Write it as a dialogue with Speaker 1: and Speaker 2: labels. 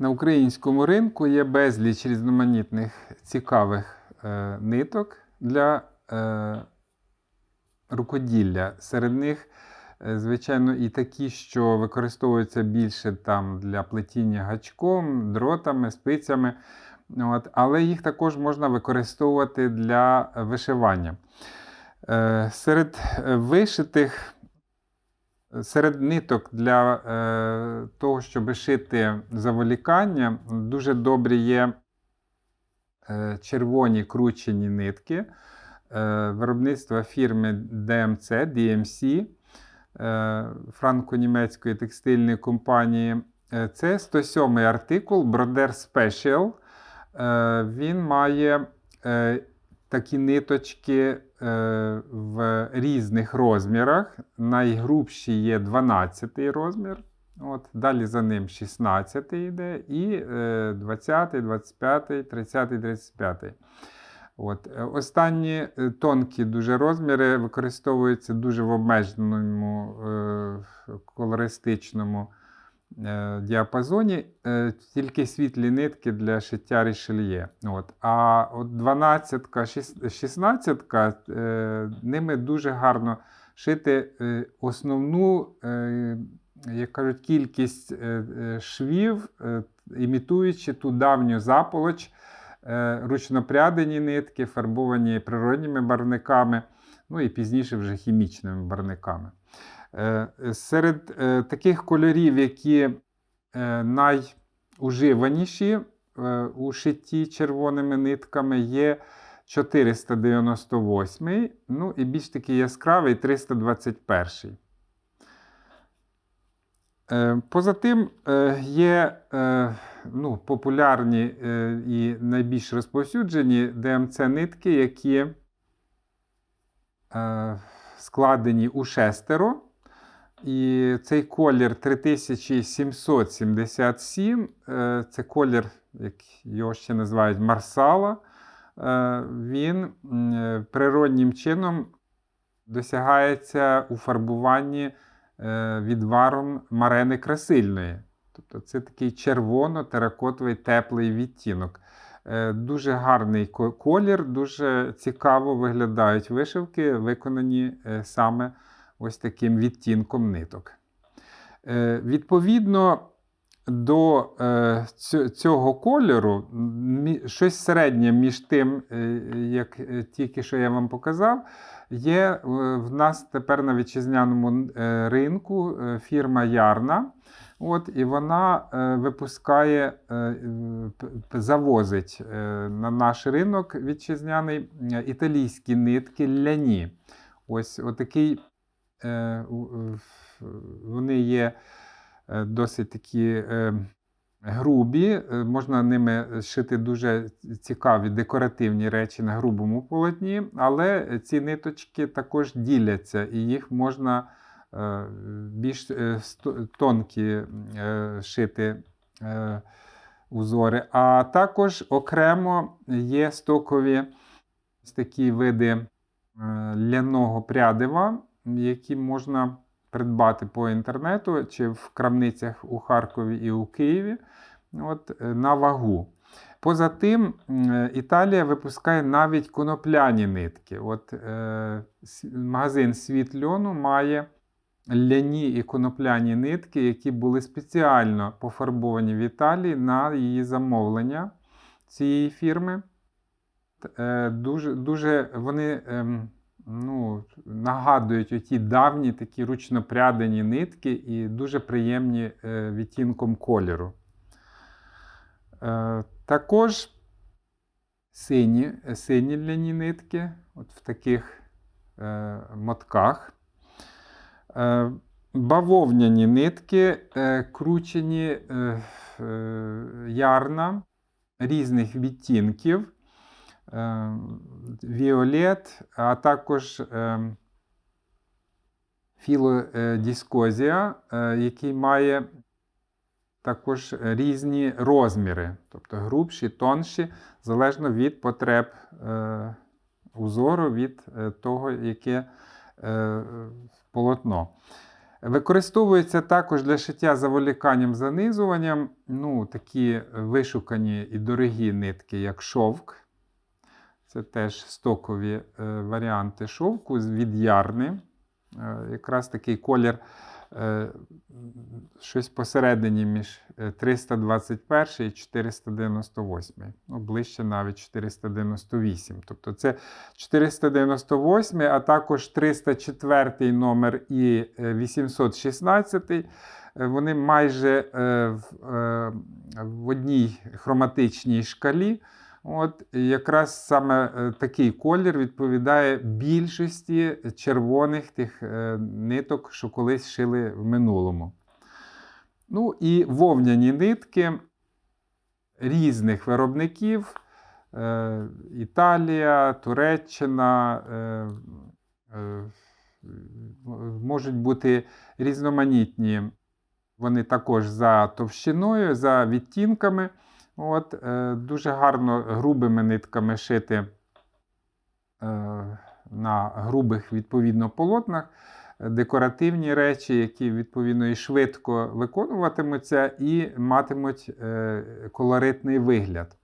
Speaker 1: На українському ринку є безліч різноманітних цікавих е, ниток для е, рукоділля. Серед них, е, звичайно, і такі, що використовуються більше там, для плетіння гачком, дротами, спицями. От, але їх також можна використовувати для вишивання. Е, серед е, вишитих Серед ниток для е, того, щоб шити заволікання, дуже добрі є е, червоні кручені нитки е, виробництва фірми DMC, DMC е, франко-німецької текстильної компанії. Е, Це 107 артикул Broder Special. Е, Він має е, такі ниточки е, в різних розмірах. Найгрубші є 12 розмір. От, Далі за ним 16 йде, і е, 20, 25, 30, 35. От. е, Останні е, тонкі дуже розміри використовуються дуже в обмеженому е, колористичному діапазоні, е, тільки світлі нитки для шиття рішельє. От. А от 12 16 е, ними дуже гарно шити е, основну, е, як кажуть, кількість е, е, швів, е, імітуючи ту давню заполоч, е, ручнопрядені нитки, фарбовані природніми барвниками, ну і пізніше вже хімічними барвниками. Е, Серед е, таких кольорів, які е, найуживаніші у шитті червоними нитками, є 498, ну і більш такий яскравий 321. Е, Поза тим, є ну, популярні і найбільш розповсюджені ДМЦ-нитки, які складені у шестеро. І цей колір 3777 е, це колір, як його ще називають Марсала. Е, Він е, природнім чином досягається у фарбуванні відваром марени красильної. Тобто це такий червоно-теракотовий теплий відтінок. Дуже гарний колір, дуже цікаво виглядають вишивки, виконані саме ось таким відтінком ниток. Е, Відповідно до е, цього кольору, щось середнє між тим, е, як тільки що я вам показав, є в нас тепер на вітчизняному ринку фірма Ярна. От, і вона випускає, завозить на наш ринок вітчизняний італійські нитки ляні. Ось отакий, вони є е, досить такі е, грубі, е, можна ними шити дуже цікаві декоративні речі на грубому полотні, але ці ниточки також діляться, і їх можна е, більш е, тонкі е, шити е, узори. А також окремо є стокові такі види е, ляного прядива, які можна придбати по інтернету чи в крамницях у Харкові і у Києві от, е, на вагу. Поза тим, Італія випускає навіть конопляні нитки. От, е, магазин Світ льону має ляні і конопляні нитки, які були спеціально пофарбовані в Італії на її замовлення цієї фірми. Е, Дуже, дуже вони ем, ну, нагадують оті давні такі ручнопрядені нитки і дуже приємні е, відтінком кольору. Е, Також сині, сині ляні нитки от в таких е, мотках. Е, Бавовняні нитки, е, кручені е, е, ярна різних відтінків, е, віолет, а також філодіскозія, е, який має також різні розміри, тобто грубші, тонші, залежно від потреб е, узору, від е, того, яке е, полотно. Використовується також для шиття заволіканням занизуванням ну, такі вишукані і дорогі нитки, як шовк. Це теж стокові е, варіанти шовку від ярни. Е, якраз такий колір е, щось посередині між е, 321 і 498. Ну, ближче навіть 498. Тобто це 498, а також 304 номер і е, 816. е, Вони майже в одній хроматичній шкалі. От якраз саме е, такий колір відповідає більшості червоних тих е, ниток, що колись шили в минулому. Ну і вовняні нитки різних виробників. Е, Італія, Туреччина. Можуть бути різноманітні. Вони також за товщиною, за відтінками. От, е, дуже гарно грубими нитками шити е, на грубих відповідно полотнах. Декоративні речі, які відповідно і швидко виконуватимуться, і матимуть е, колоритний вигляд.